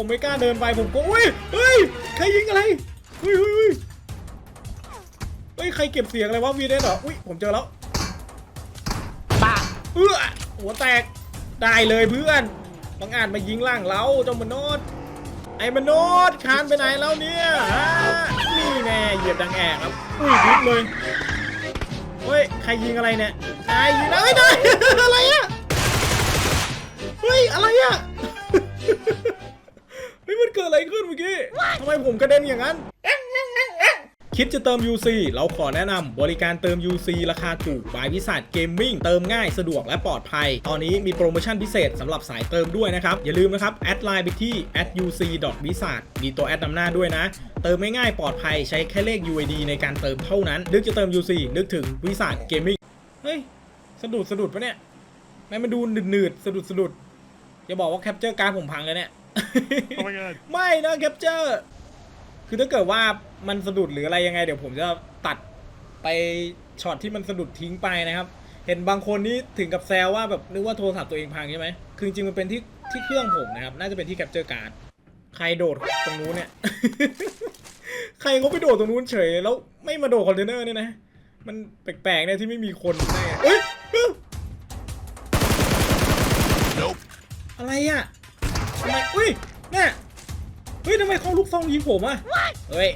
ผมไม่กล้าเดินไปผมก็อุ้ยเฮ้ยใครยิงอะไรเฮ้ยเฮ้ยเฮ้ยเฮ้ยใครเก็บเสียงอะไรวะวีเดนเหรออุ้ยผมเจอแล้วปังเอื้อหัวแตกได้เลยเพื่อนบางอาจมายิงล่างเราเจ้ามโนดไอ้มโนดคานไปไหนแล้วเนี่ยฮะนี่แน่เหยียบดังแอกครับอุ้ยยิงเลยเฮ้ยใครยิงอะไรเนี่ยนายยิงนะเฮ้ยนายอะไรอะเฮ้ยอะไรอะเฮ้ยมันเกิดอะไรขึ้นเมื่อกี้ทำไมผมกระเด็นอย่างนั้น คิดจะเติม UC เราขอแนะนำบริการเติม UC ราคาถูกบายวิสัทเกมมิ่งเติมง่ายสะดวกและปลอดภัย ตอนนี้มีโปรโมชั่นพิเศษสำหรับสายเติมด้วยนะครับ อย่าลืมนะครับ แอดไลน์ไปที่ @uc v i s a t มีตัวแอดนำหน้าด้วยนะ เติมไม่ง่ายปลอดภัยใช้แค่เลข UID ในการเติมเท่านั้นนึกจะเติม UC นึกถึงวิสัทเกมมิ่งเฮ้ยสะดุดสะดุดปะเนี่ยแม่งมันดูหนืดๆสะดุดสะดุดอย่าบอกว่าแคปเจอร์การดผมพังเลยเนี่ย Oh my god. ไม่นะแคปเจอร์ คือถ้าเกิดว่ามันสะดุดหรืออะไรยังไง เดี๋ยวผมจะตัดไปช็อตที่มันสะดุดทิ้งไปนะครับ เห็นบางคนนี่ถึงกับแซวว่าแบบนึกว่าโทรศัพท์ตัวเองพังใช่ไหม คือจริงๆมันเป็นที่ที่เครื่องผมนะครับ น่าจะเป็นที่แคปเจอร์การ์ด ใครโดดตรงนู้นเนี่ย ใครเขาไปโดดตรงนู้นเฉย แล้วไม่มาโดดคอนเทนเนอร์เนี่ยนะ มันแปลกๆเนี่ยที่ไม่มีคนแน่เอ้ยเอ้ย Nope. อะไรอะทำไม อุ้ยเนี่ยเฮ้ยทำไมเขาลูกซองยิงผมอะเฮ้ย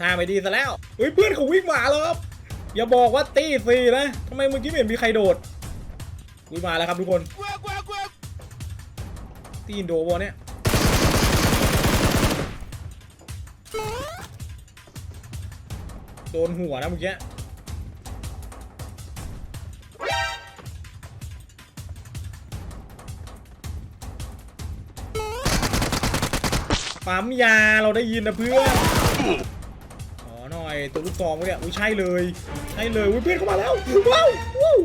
ท่าไม่ดีซะแล้วเฮ้ยเพื่อนเขาวิ่งมาแล้วครับ อย่าบอกว่าตีซีนะทำไมเมื่อกี้ไม่เห็นมีใครโดดอุ้ยมาแล้วครับทุกคน ตีอินโดวะเนี่ยโดนหัวนะเมื่อกี้ ปั๊มยาเราได้ยินนะเพื่อนขอหน่อยตัวลูกซองเมื่อกี้อุ้ยใช่เลยใช่เลยอุ้ยเพื่อนเข้ามาแล้วว้าวว้าว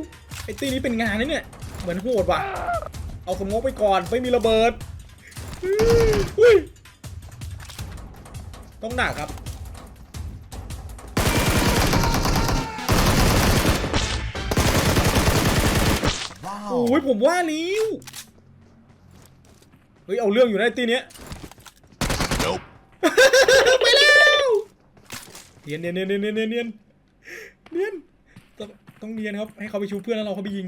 ไอ้ตีนี้เป็นงานนะเนี่ยเหมือนโหดว่ะ เอาสโมกไปก่อนไม่มีระเบิดอุ้ยต้องหนักครับโอ้ยผมว่าลิ้วเฮ้ยเอาเรื่องอยู่ในไอตีเนี้ย เนียนเนียนเนียนเนียนเนียนเนียนเนียนต้องต้องเนียนครับ ให้เขาไปชูเพื่อนแล้วเราเขาไปยิง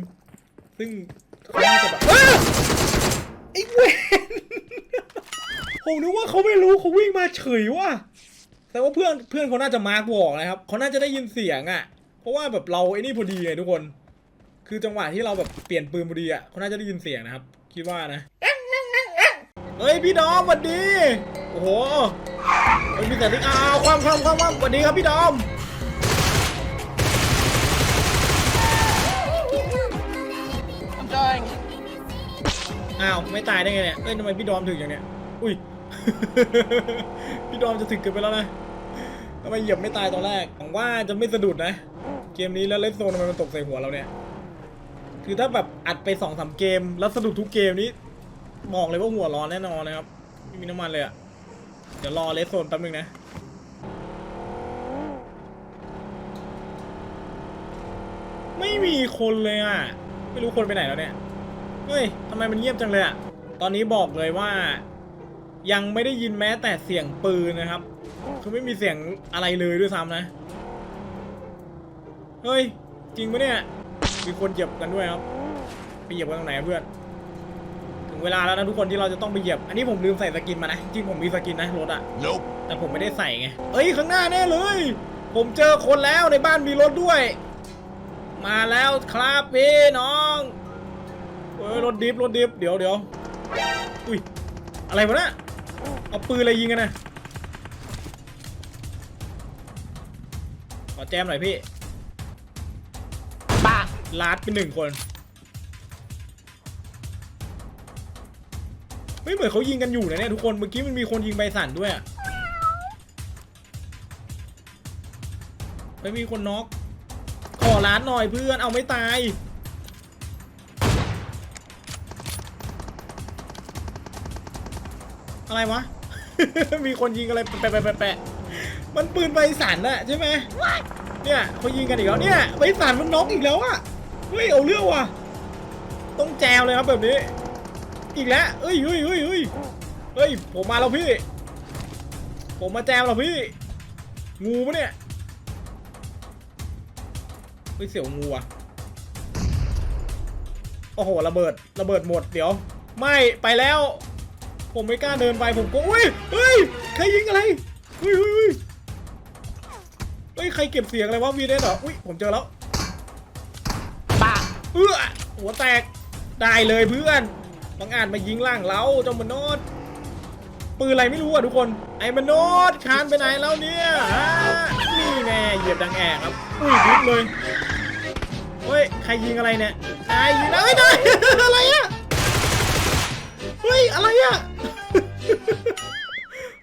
ซึ่งเขาน่าจะแบบไอ้เวนผมนึกว่าเขาไม่รู้เขาวิ่งมาเฉยว่ะแต่ว่าเพื่อนเพื่อนเขาน่าจะมาร์กบอกนะครับเขาน่าจะได้ยินเสียงอะ เพราะว่าแบบเราไอ้นี่พอดีไงทุกคน คือจังหวะที่เราแบบเปลี่ยนปืนพอดีอะเขาน่าจะได้ยินเสียงนะครับ คิดว่านะเฮ้ยพี่น้องสวัสดี โอ้โห เฮ้ยมีแต่ที่อ้าวความความความความสวัสดีครับพี่ดอม I'm dying อ้าวไม่ตายได้ไงเนี่ยเอ้ยทำไมพี่ดอมถึงอย่างเนี้ยอุ้ย พี่ดอมจะถึงเกินไปแล้วนะทำไมเหยียบไม่ตายตอนแรกหวังว่าจะไม่สะดุดนะ เกมนี้แล้วเล่นโซนทำไมมันตกใส่หัวเราเนี่ยคือถ้าแบบอัดไปสองสามเกม แล้วสะดุดทุกเกมนี้บอกเลยว่าหัวร้อนแน่นอนนะครับไม่มีน้ำมันเลยอะ เดี๋ยวรอเลสโซนแป๊บนึงนะ ไม่มีคนเลยอะ ไม่รู้คนไปไหนแล้วเนี่ย เฮ้ยทำไมมันเงียบจังเลยอะ ตอนนี้บอกเลยว่า ยังไม่ได้ยินแม้แต่เสียงปืนนะครับ คือไม่มีเสียงอะไรเลยด้วยซ้ำนะ เฮ้ย จริงปะเนี่ย มีคนเหยียบกันด้วยครับ ไปเหยียบกันตรงไหนเพื่อน เวลาแล้วนะทุกคนที่เราจะต้องไปเหยียบ อันนี้ผมลืมใส่สกินมานะ จริงๆผมมีสกินนะรถอะ Nope. แต่ผมไม่ได้ใส่ไง เอ้ยข้างหน้าแน่เลย ผมเจอคนแล้วในบ้านมีรถด้วย มาแล้วครับพี่น้องเอ้ยรถดิฟรถดิฟเดี๋ยวเดี๋ยวอุ้ยอะไรวะเนะเอาปืนอะไรยิงกันนะขอแจมหน่อยพี่ปังลาดเป็นหนึ่งคน ไม่เหมือนเขายิงกันอยู่นะเนี่ยทุกคนเมื่อกี้มันมีคนยิงใบสั่นด้วยไม่มีคนน็อกขอร้านหน่อยเพื่อนเอาไม่ตายอะไรวะ มีคนยิงอะไรแปะแปะแปะมันปืนใบสั่นอะใช่ไหมเนี่ยเขายิงกันอีกแล้วเนี่ยใบสันมันน็อกอีกแล้วอะเฮ้ยเอาเรื่องว่ะ ต้องแจวเลยครับแบบนี้ อีกแล้วเอ้ยเฮ้ยเฮ้ยเฮ้ยเฮ้ยผมมาแล้วพี่ ผมมาแจมแล้วพี่ งูปะเนี่ยเฮ้ยเสียวงูอะโอ้โหระเบิดระเบิดหมดเดี๋ยว ไม่ไปแล้ว ผมไม่กล้าเดินไปผมก็อุ้ยเฮ้ยใครยิงอะไรเฮ้ยเฮ้ยเฮ้ยเฮ้ยใครเก็บเสียงอะไรวะวีเดนเหรออุ้ยผมเจอแล้วปังเอื้อหัวแตกได้เลยเพื่อน บางอาจมายิงล่างเราเจ้ามโนดปืนอะไรไม่รู้อะทุกคน ไอ้มโนดคานไปไหนแล้วเนี่ยนี่แน่เหยียบดังแอกครับอุ้ยดิบเลยเฮ้ยใครยิงอะไรเนี่ยไอ้ยิงนะเฮ้ยได้อะไรอะเฮ้ยอะไรอะ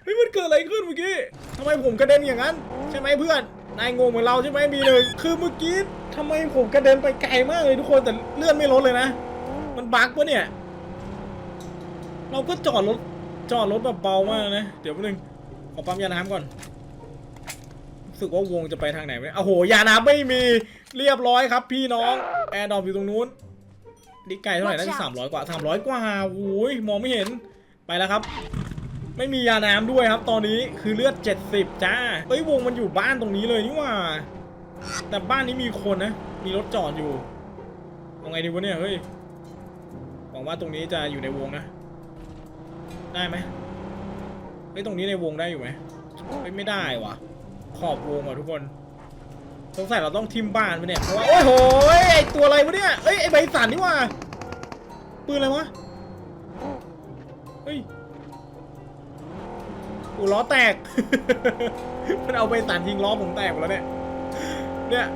เฮ้ยมันเกิดอะไรขึ้นเมื่อกี้ทำไมผมกระเด็นอย่างนั้น ใช่ไหมเพื่อนนายงงเหมือนเราใช่ไหมมีเลยคือเมื่อกี้ทำไมผมกระเด็นไปไกลมากเลยทุกคนแต่เลื่อนไม่ลดเลยนะ มันบั๊กปะเนี่ย เราก็จอดรถจอดรถแบบเบามากนะ เดี๋ยวแป๊บนึงขอปั๊มยาน้ำก่อนรู้สึกว่าวงจะไปทางไหนไหมโอ้โหยาน้ำไม่มีเรียบร้อยครับ พี่น้องแอร์ดรอปอยู่ตรงนู้นนี่ไกลเท่าไหร่น่าจะสามร้อยกว่าสามร้อยกว่าโอ้ยมองไม่เห็นไปแล้วครับ ไม่มียาน้ำด้วยครับ ตอนนี้คือเลือด70จ้าเอ้ยวงมันอยู่บ้านตรงนี้เลยนี่หว่า แต่บ้านนี้มีคนนะ มีรถจอดอยู่เอาไงดีวะเนี่ยเฮ้ยหวังว่าตรงนี้จะอยู่ในวงนะ ได้ไหมเฮ้ยตรงนี้ในวงได้อยู่ไหมเฮ้ยไม่ได้ว่ะขอบวงว่ะทุกคนสงสัยเราต้องทิมบ้านไปเนี่ยเพราะว่าโอ้โหไอตัวอะไรวะเนี่ยเอ้ยไอใบสันนี่ว่าปืนอะไรวะเฮ้ยอูล้อแตก มันเอาไปสันยิงล้อผมแตกหมดแล้วเนี่ย เนี่ย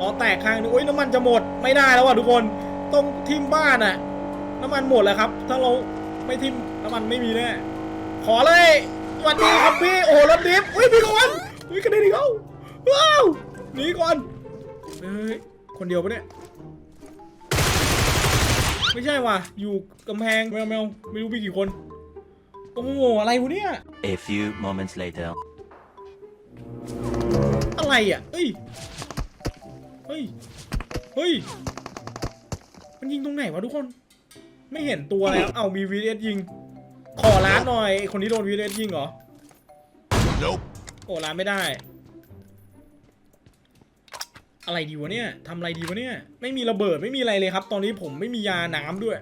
ล้อแตกข้างนึงโอ้ยน้ำมันจะหมดไม่ได้แล้วว่ะทุกคน ต้องทิมบ้านอะน้ำมันหมดแล้วครับ ถ้าเรา ไม่ทิมน้ำมันไม่มีแน่ขอเลยสวัสดีครับพี่โอ้โหรถดิฟอุ้ยพี่ก่อนอุ้ยกระเด็นอีกแล้วว้าวหนีก่อนเฮ้ยคนเดียวปะเนี่ยไม่ใช่ว่ะอยู่กำแพงแมวแมวไม่รู้มีกี่คนโอ้โหอะไรวะเนี่ย A few moments later. อะไรอะเฮ้ยเฮ้ยเฮ้ยมันยิงตรงไหนวะทุกคน ไม่เห็นตัวแล้ว เอ้ามี VS ยิง ขอร้านหน่อยคนนี้โดน VS ยิงเหรอ Nope. โอ้ร้านไม่ได้ อะไรดีวะเนี่ยทำอะไรดีวะเนี่ย ไม่มีระเบิดไม่มีอะไรเลยครับ ตอนนี้ผมไม่มียาน้ำด้วย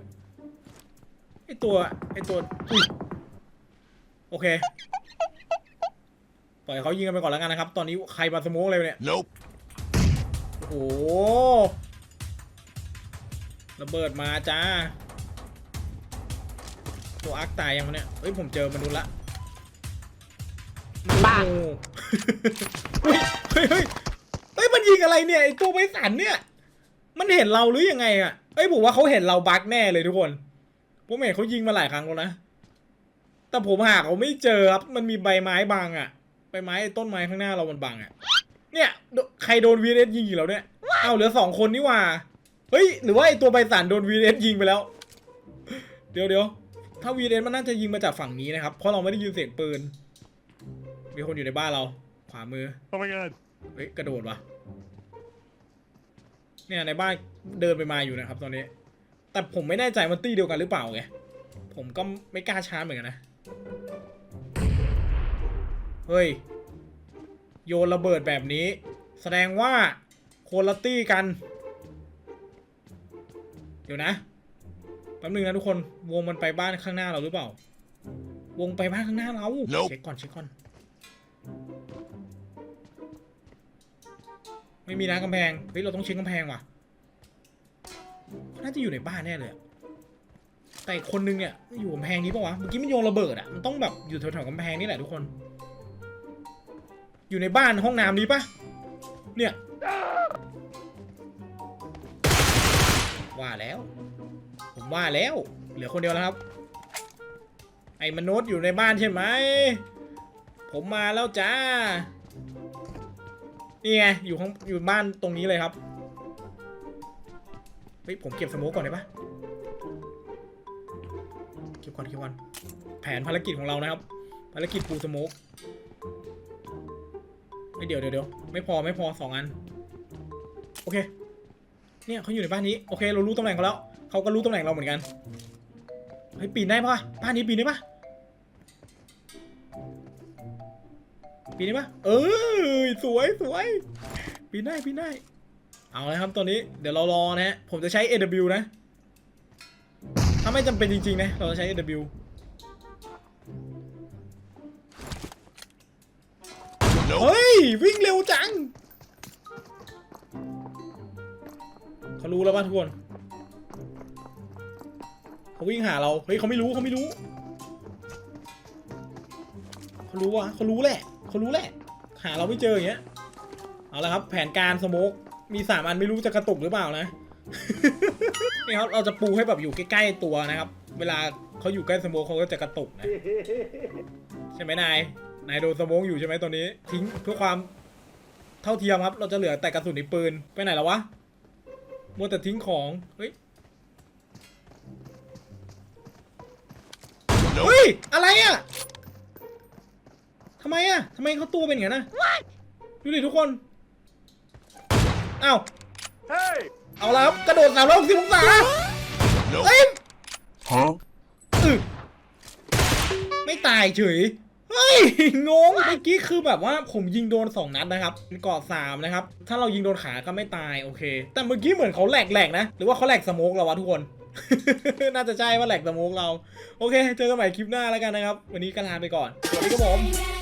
ไอตัวไอตัวอุ้ยโอเค ปล่อยเขายิงกันไปก่อนแล้วกันนะครับ ตอนนี้ใครมาสโมกอะไรวะเนี่ย Nope. โอ้โหระเบิดมาจ้า ตัวอาร์คตายยังวะเนี่ยเฮ้ยผมเจอมนุษย์ละปังโอ้เฮ้ยเฮ้ยเฮ้ยมันยิงอะไรเนี่ยไอตัวไบสันเนี่ย มันเห็นเราหรือยังไงอะเอ้ยผมว่าเขาเห็นเราบั๊กแน่เลยทุกคนผมเห็นเขายิงมาหลายครั้งแล้วนะแต่ผมหาเขาไม่เจอครับมันมีใบไม้บังอะใบไม้ไอ้ต้นไม้ข้างหน้าเรามันบังอะเนี่ยโดใครโดนวีเอสยิงอีกแล้วเนี่ยเอ้าเหลือสองคนนี่หว่าเฮ้ยหรือว่าไอตัวใบสันโดนวีเอสยิงไปแล้ว เดี๋ยวเดี๋ยว ถ้าวีเอสมันน่าจะยิงมาจากฝั่งนี้นะครับ เพราะเราไม่ได้ยินเสียงปืน มีคนอยู่ในบ้านเรา ขวามือ Oh my god. เฮ้ยกระโดดว่ะเนี่ยในบ้านเดินไปมาอยู่นะครับ ตอนนี้ แต่ผมไม่แน่ใจมันตี้เดียวกันหรือเปล่าไง ผมก็ไม่กล้าชาร์จเหมือนกันนะ เฮ้ย โยนระเบิดแบบนี้ แสดงว่าคนละตี้กัน เดี๋ยวนะ แป๊บนึงนะทุกคน วงมันไปบ้านข้างหน้าเราหรือเปล่า วงไปบ้านข้างหน้าเรา Nope เช็คก่อนเช็คก่อน ไม่มีนะกำแพง เฮ้ยเราต้องเช็คกำแพงว่ะเขาน่าจะอยู่ในบ้านแน่เลยอะแต่อีกคนนึงเนี่ยอยู่กำแพงนี้ปะวะ เมื่อกี้มันโยนระเบิดอะมันต้องแบบอยู่แถวๆกำแพงนี่แหละทุกคน อยู่ในบ้านห้องน้ำนี้ปะเนี่ย ว่าแล้วผม ว่าแล้ว เหลือคนเดียวแล้วครับ ไอ้มนุษย์อยู่ในบ้านใช่ไหม ผมมาแล้วจ้า นี่ไง อยู่ข้างอยู่บ้านตรงนี้เลยครับ เฮ้ย ผมเก็บสโมกก่อนได้ปะเก็บก่อนเก็บก่อน แผนภารกิจของเรานะครับ ภารกิจปูสโมกไม่เดียวเดี๋ยวเดี๋ยวไม่พอไม่พอสองอัน โอเค เนี่ยเขาอยู่ในบ้านนี้ โอเค เรารู้ตำแหน่งเขาแล้ว เขาก็รู้ตำแหน่งเราเหมือนกันเฮ้ยปีนได้ปะบ้านนี้ปีนได้ปะปีนได้ปะเออสวยสวยปีนได้ปีนได้ เอาเลยครับตัวนี้เดี๋ยวเรารอนะฮะผมจะใช้ AW นะ ถ้าไม่จำเป็นจริงๆนะเราจะใช้ AW เฮ้ย วิ่งเร็วจังเขารู้แล้วป่ะทุกคน เขาวิ่งหาเราเฮ้ยเขาไม่รู้เขาไม่รู้เขารู้วะเขารู้แหละเขารู้แหละ หาเราไม่เจออย่างเงี้ยเอาละครับ แผนการสโมกมีสามอันไม่รู้จะกระตุกหรือเปล่านะนี่ครับเราจะปูให้แบบอยู่ใกล้ๆตัวนะครับ เวลาเขาอยู่ใกล้สโมกเขาก็จะกระตุกนะใช่ไหมนายนายโดนสโมกอยู่ใช่ไหมตอนนี้ ทิ้งเพื่อความเท่าเทียมครับ เราจะเหลือแต่กระสุนในปืนไปไหนแล้ววะมัวแต่ทิ้งของเฮ้ย เฮ้ย อะไรอะทำไมอะทำไมเขาตัวเป็นอย่างนั้นนะดูดิทุกคนอ้าวเอาละครับกระโดดสามร้อยหกสิบองศา Nope. เอ้ย Huh? อึไม่ตายเฉยเฮ้ยงงเมื่อกี้คือแบบว่าผมยิงโดน 2 นัดนะครับเกาะสามนะครับ ถ้าเรายิงโดนขาก็ไม่ตายโอเค แต่เมื่อกี้เหมือนเขาแหลกแหลกๆนะ หรือว่าเขาแหลกสโมกเราวะทุกคน น่าจะใช่ว่าแหลกสโมกเรา โอเค เจอกันใหม่คลิปหน้าแล้วกันนะครับ วันนี้ก็ลาไปก่อน สวัสดีครับผม